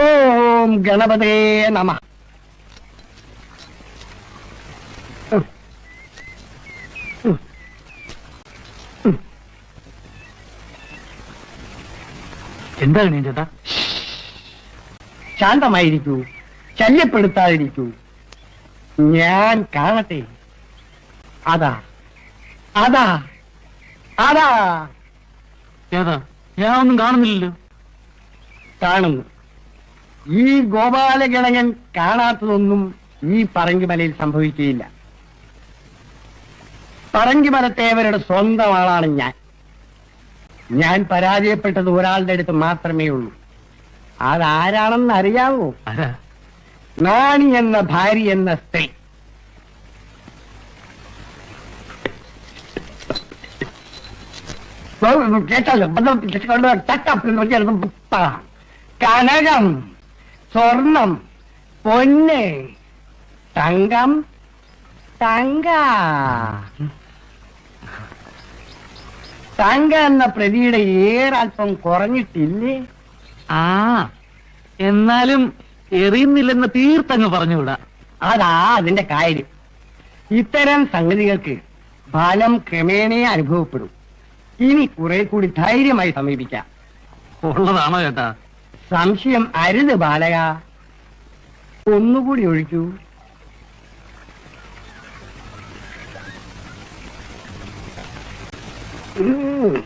ഓം ഗണപതേ നമ. എന്താണ് ഗണേൻ ചേട്ടാ ശാന്തമായിരിക്കൂ. ശല്യപ്പെടുത്താതിരിക്കൂ. ഞാൻ കാണട്ടെ. അതാ. അതാ. അതാ. ഏതാ? ഞാൻ ഒന്നും കാണുന്നില്ലല്ലോ. കാണുന്നു. ഈ ഗോപാലഗണകൻ കാണാത്തതൊന്നും ഈ പറങ്കിമലയിൽ സംഭവിക്കുകയില്ല പറങ്കിമലത്തേവരുടെ സ്വന്തം ആളാണ് ഞാൻ ഞാൻ പരാജയപ്പെട്ടത് ഒരാളുടെ അടുത്ത് മാത്രമേ ഉള്ളൂ അതാരാണെന്ന് അറിയാമോ നാണി എന്ന ഭാര്യ എന്ന സ്ത്രീ കേട്ടല്ലോ. കനകം സ്വർണം പൊന്ന് തങ്കം തങ്ക. തങ്ക എന്ന പ്രതിയുടെ ഏറൽപ്പം കുറഞ്ഞിട്ടില്ലേ? ആ എന്നാലും എറിയുന്നില്ലെന്ന് തീർത്തങ്ങ് പറഞ്ഞുകൂടാ അതാ അതിന്റെ കാര്യം. ഇത്തരം സംഗതികൾക്ക് ഫലം ക്രമേണേ അനുഭവപ്പെടും. ഇനി കുറെ കൂടി ധൈര്യമായി സമീപിക്കാം. ഉള്ളതാണോ ചേട്ടാ? സംശയം അരുത് ബാലക ഒന്നുകൂടി ഒഴിക്കൂ. ഉം.